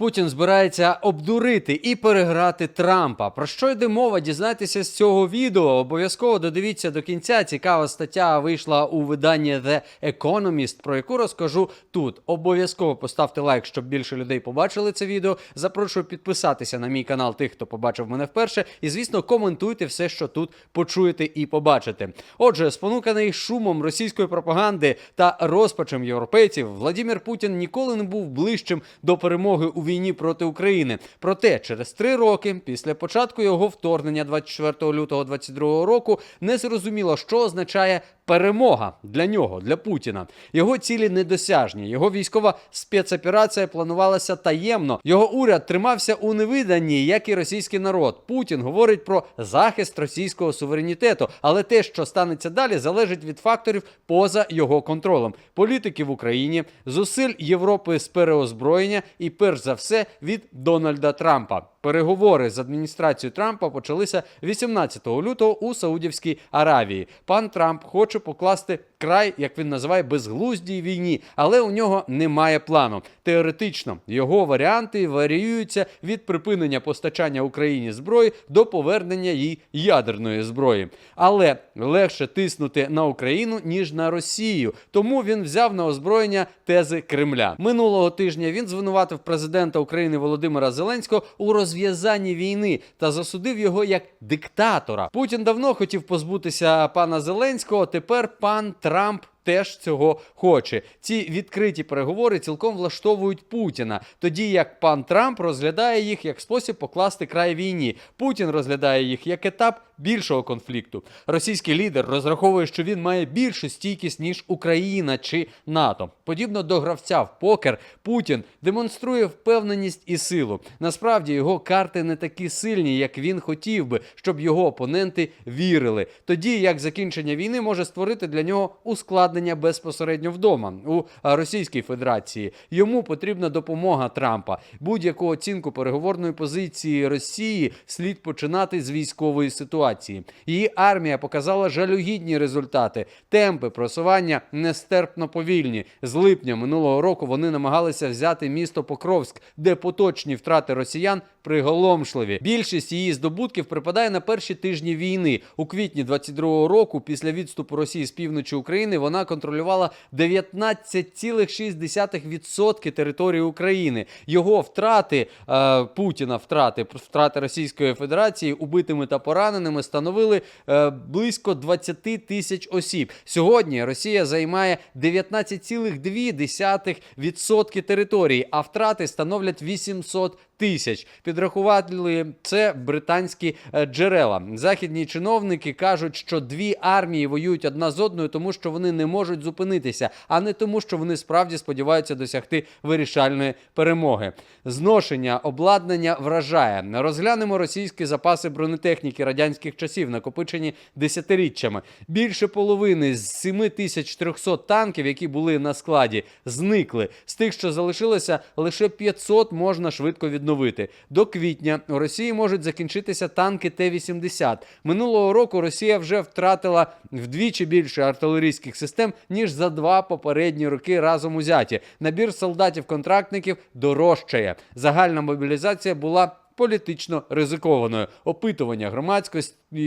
Путін збирається обдурити і переграти Трампа. Про що йде мова? Дізнайтеся з цього відео. Обов'язково додивіться до кінця. Цікава стаття вийшла у виданні The Economist, про яку розкажу тут. Обов'язково поставте лайк, щоб більше людей побачили це відео. Запрошую підписатися на мій канал тих, хто побачив мене вперше. І звісно, коментуйте все, що тут почуєте і побачите. Отже, спонуканий шумом російської пропаганди та розпачем європейців, Владимир Путін ніколи не був ближчим до перемоги у війні проти України. Проте, через три роки після початку його вторгнення 24 лютого 2022 року не зрозуміло, що означає перемога для нього, для Путіна. Його цілі недосяжні. Його військова спецоперація планувалася таємно. Його уряд тримався у невиданні, як і російський народ. Путін говорить про захист російського суверенітету, але те, що станеться далі, залежить від факторів поза його контролем. Політики в Україні, зусиль Європи з переозброєння і, перш за все, від Дональда Трампа. Переговори з адміністрацією Трампа почалися 18 лютого у Саудівській Аравії. Пан Трамп хоче покласти край, як він називає, безглуздій війні, але у нього немає плану. Теоретично його варіанти варіюються від припинення постачання Україні зброї до повернення їй ядерної зброї. Але легше тиснути на Україну ніж на Росію. Тому він взяв на озброєння тези Кремля. Минулого тижня він звинуватив президента України Володимира Зеленського у розв'язанні війни та засудив його як диктатора. Путін давно хотів позбутися пана Зеленського. Тепер пан Трамп. Теж цього хоче. Ці відкриті переговори цілком влаштовують Путіна, тоді як пан Трамп розглядає їх як спосіб покласти край війні. Путін розглядає їх як етап більшого конфлікту. Російський лідер розраховує, що він має більшу стійкість ніж Україна чи НАТО. Подібно до гравця в покер, Путін демонструє впевненість і силу. Насправді його карти не такі сильні, як він хотів би, щоб його опоненти вірили. Тоді як закінчення війни може створити для нього ускладнення безпосередньо вдома у Російській Федерації. Йому потрібна допомога Трампа. Будь-яку оцінку переговорної позиції Росії слід починати з військової ситуації. Її армія показала жалюгідні результати. Темпи просування нестерпно повільні. З липня минулого року вони намагалися взяти місто Покровськ, де поточні втрати росіян приголомшливі. Більшість її здобутків припадає на перші тижні війни. У квітні 22-го року, після відступу Росії з півночі України, вона контролювала 19,6% території України. Його втрати е, Путіна, втрати втрати Російської Федерації убитими та пораненими становили е, близько 20 тисяч осіб. Сьогодні Росія займає 19,2% території, а втрати становлять 800 тисяч. Підрахували це британські е, джерела. Західні чиновники кажуть, що дві армії воюють одна з одною, тому що вони не можуть зупинитися, а не тому, що вони справді сподіваються досягти вирішальної перемоги. Зношення обладнання вражає. Розглянемо російські запаси бронетехніки радянських часів, накопичені десятиріччями. Більше половини з 7300 танків, які були на складі, зникли. З тих, що залишилося, лише 500 можна швидко відновити. До квітня у Росії можуть закінчитися танки Т-80. Минулого року Росія вже втратила вдвічі більше артилерійських систем, ніж за два попередні роки разом узяті. Набір солдатів-контрактників дорожчає. Загальна мобілізація була політично ризикованою. Опитування громадської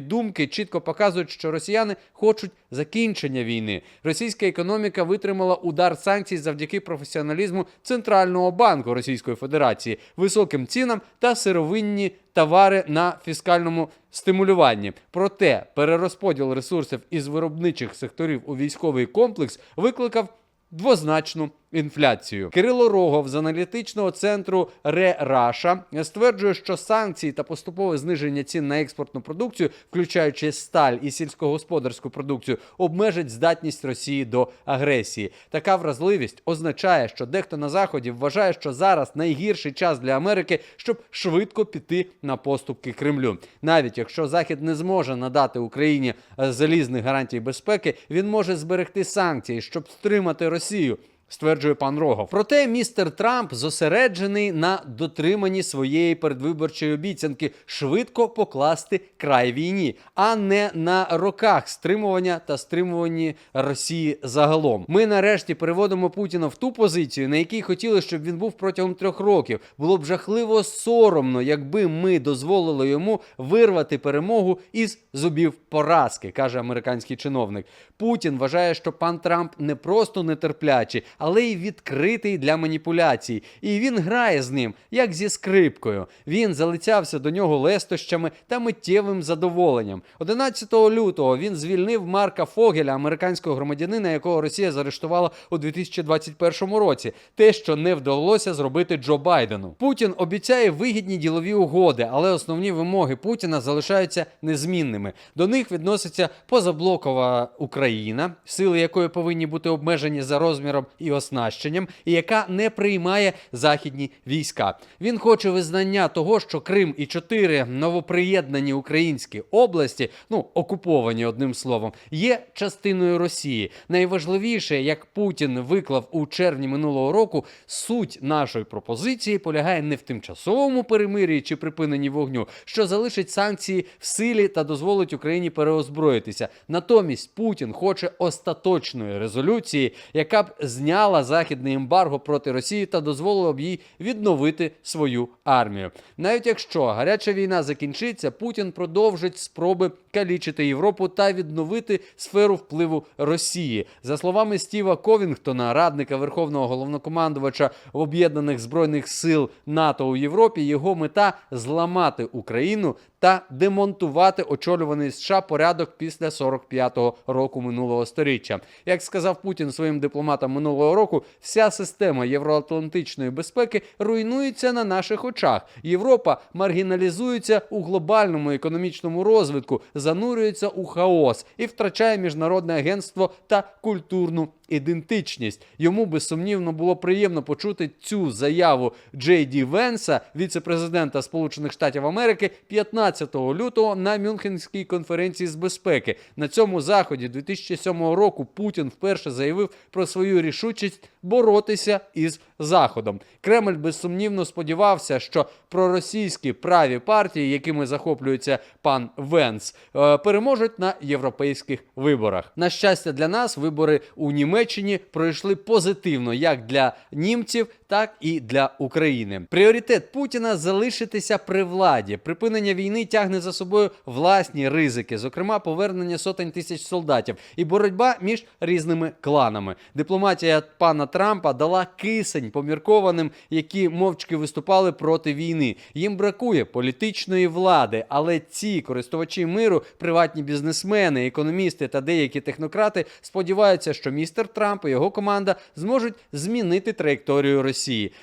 думки чітко показують, що росіяни хочуть закінчення війни. Російська економіка витримала удар санкцій завдяки професіоналізму Центрального банку Російської Федерації, високим цінам та сировинні товари на фіскальному стимулюванні. Проте перерозподіл ресурсів із виробничих секторів у військовий комплекс викликав двозначну інфляцію. Кирило Рогов з аналітичного центру Ре-Раша стверджує, що санкції та поступове зниження цін на експортну продукцію, включаючи сталь і сільськогосподарську продукцію, обмежить здатність Росії до агресії. Така вразливість означає, що дехто на заході вважає, що зараз найгірший час для Америки, щоб швидко піти на поступки Кремлю. Навіть якщо Захід не зможе надати Україні е, залізних гарантій безпеки, він може зберегти санкції, щоб стримати Росію. Стверджує пан Рогов. Проте містер Трамп зосереджений на дотриманні своєї передвиборчої обіцянки швидко покласти край війні, а не на роках стримування та стримуванні Росії загалом. Ми нарешті переводимо Путіна в ту позицію, на якій хотіли, щоб він був протягом трьох років. Було б жахливо соромно, якби ми дозволили йому вирвати перемогу із зубів поразки, каже американський чиновник. Путін вважає, що пан Трамп не просто нетерплячий, але й відкритий для маніпуляцій. І він грає з ним, як зі скрипкою. Він залицявся до нього лестощами та миттєвим задоволенням. 11 лютого він звільнив Марка Фогеля, американського громадянина, якого Росія заарештувала у 2021 році. Те, що не вдалося зробити Джо Байдену. Путін обіцяє вигідні ділові угоди, але основні вимоги Путіна залишаються незмінними. До них відноситься позаблокова Україна, сили якої повинні бути обмежені за розміром оснащенням, і яка не приймає західні війська. Він хоче визнання того, що Крим і чотири новоприєднані українські області, ну окуповані одним словом, є частиною Росії. Найважливіше, як Путін виклав у червні минулого року, суть нашої пропозиції полягає не в тимчасовому перемир'ї чи припиненні вогню, що залишить санкції в силі та дозволить Україні переозброїтися. Натомість Путін хоче остаточної резолюції, яка б зняла західне ембарго проти Росії та дозволила б їй відновити свою армію. Навіть якщо гаряча війна закінчиться, Путін продовжить спроби калічити Європу та відновити сферу впливу Росії. За словами Стіва Ковінгтона, радника Верховного головнокомандувача Об'єднаних збройних сил НАТО у Європі, його мета зламати Україну та демонтувати очолюваний США порядок після 45-го року минулого сторіччя. Як сказав Путін своїм дипломатам минулого року, вся система євроатлантичної безпеки руйнується на наших очах. Європа маргіналізується у глобальному економічному розвитку, занурюється у хаос і втрачає міжнародне агентство та культурну ідентичність. Йому безсумнівно було приємно почути цю заяву Джей Ді Венса, віце-президента Сполучених Штатів Америки, 15 лютого на Мюнхенській конференції з безпеки. На цьому заході 2007 року Путін вперше заявив про свою рішучість боротися із Заходом. Кремль безсумнівно сподівався, що проросійські праві партії, якими захоплюється пан Венс, е, переможуть на європейських виборах. На щастя, для нас вибори у Німеччині пройшли позитивно як для німців, так і для України. Пріоритет Путіна залишитися при владі. Припинення війни тягне за собою власні ризики, зокрема повернення сотень тисяч солдатів і боротьба між різними кланами. Дипломатія пана Трампа дала кисень поміркованим, які мовчки виступали проти війни. Їм бракує політичної влади, але ці користувачі миру, приватні бізнесмени, економісти та деякі технократи сподіваються, що містер Трамп і його команда зможуть змінити траєкторію Росії.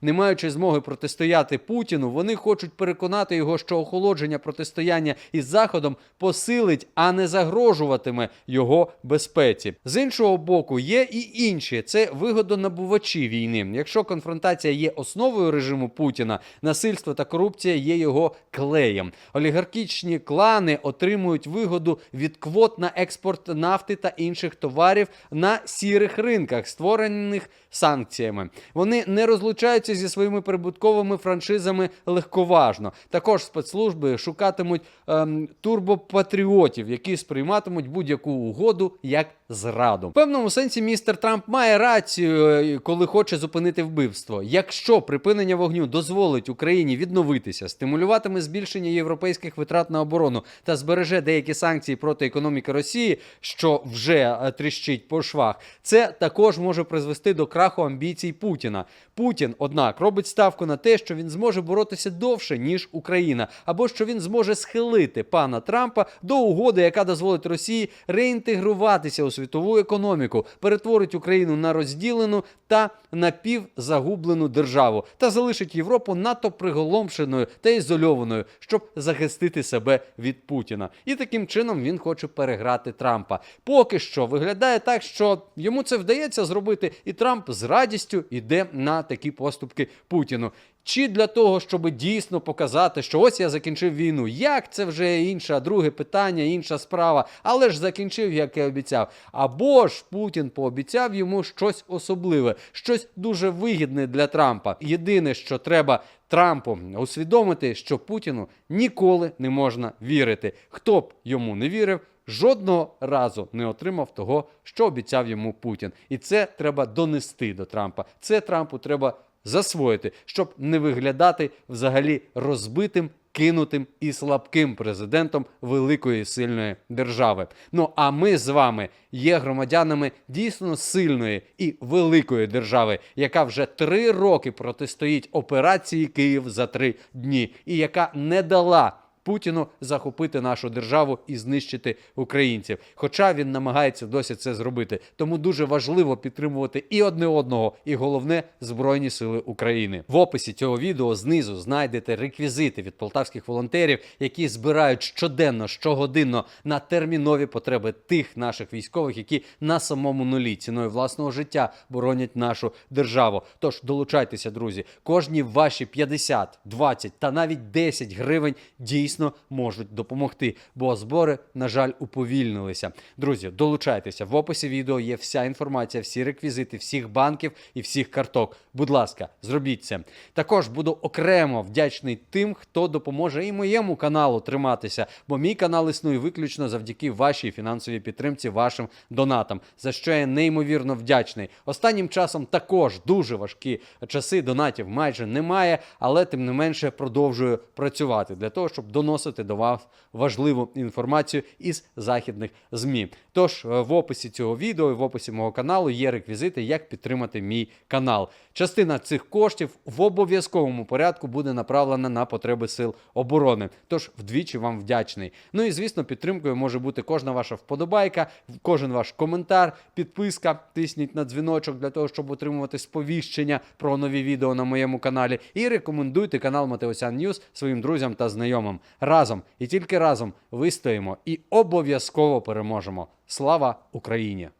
Не маючи змоги протистояти Путіну, вони хочуть переконати його, що охолодження протистояння із Заходом посилить, а не загрожуватиме його безпеці. З іншого боку, є і інші це вигодонабувачі війни. Якщо конфронтація є основою режиму Путіна, насильство та корупція є його клеєм. Олігархічні клани отримують вигоду від квот на експорт нафти та інших товарів на сірих ринках, створених санкціями. Вони не розлучаються зі своїми прибутковими франшизами легковажно. Також спецслужби шукатимуть ем, турбопатріотів, які сприйматимуть будь-яку угоду як зраду. В певному сенсі містер Трамп має рацію, е, коли хоче зупинити вбивство. Якщо припинення вогню дозволить Україні відновитися, стимулюватиме збільшення європейських витрат на оборону та збереже деякі санкції проти економіки Росії, що вже е, тріщить по швах, це також може призвести до краху амбіцій Путіна. Путін, однак, робить ставку на те, що він зможе боротися довше ніж Україна, або що він зможе схилити пана Трампа до угоди, яка дозволить Росії реінтегруватися у світову економіку, перетворить Україну на розділену та напівзагублену державу та залишить Європу надто приголомшеною та ізольованою, щоб захистити себе від Путіна. І таким чином він хоче переграти Трампа. Поки що виглядає так, що йому це вдається зробити, і Трамп з радістю йде на такі поступки Путіну. Чи для того, щоб дійсно показати, що ось я закінчив війну. Як це вже інше, друге питання, інша справа, але ж закінчив, як і обіцяв. Або ж Путін пообіцяв йому щось особливе, щось дуже вигідне для Трампа. Єдине, що треба Трампу усвідомити, що Путіну ніколи не можна вірити. Хто б йому не вірив, жодного разу не отримав того, що обіцяв йому Путін. І це треба донести до Трампа. Це Трампу треба засвоїти, щоб не виглядати взагалі розбитим. Кинутим і слабким президентом великої сильної держави. Ну а ми з вами є громадянами дійсно сильної і великої держави, яка вже три роки протистоїть операції Київ за три дні, і яка не дала Путіну захопити нашу державу і знищити українців. Хоча він намагається досі це зробити. Тому дуже важливо підтримувати і одне одного, і головне Збройні Сили України. В описі цього відео знизу знайдете реквізити від полтавських волонтерів, які збирають щоденно, щогодинно на термінові потреби тих наших військових, які на самому нулі ціною власного життя боронять нашу державу. Тож долучайтеся, друзі. Кожні ваші 50, 20 та навіть 10 гривень дійсно можуть допомогти, бо збори, на жаль, уповільнилися. Друзі, долучайтеся. В описі відео є вся інформація, всі реквізити всіх банків і всіх карток. Будь ласка, зробіть це. Також буду окремо вдячний тим, хто допоможе і моєму каналу триматися, бо мій канал існує виключно завдяки вашій фінансовій підтримці, вашим донатам, за що я неймовірно вдячний. Останнім часом також дуже важкі часи донатів майже немає, але тим не менше продовжую працювати для того, щоб доносити до вас важливу інформацію із західних змі. Тож е, в описі цього відео і в описі мого каналу є реквізити, як підтримати мій канал. Частина цих коштів в обов'язковому порядку буде направлена на потреби сил оборони. Тож вдвічі вам вдячний. Ну і звісно, підтримкою може бути кожна ваша вподобайка, кожен ваш коментар, підписка. Тисніть на дзвіночок для того, щоб отримувати сповіщення про нові відео на моєму каналі. І рекомендуйте канал Матеосян Ньюс своїм друзям та знайомим. Разом і тільки разом вистоїмо і обов'язково переможемо. Слава Україні!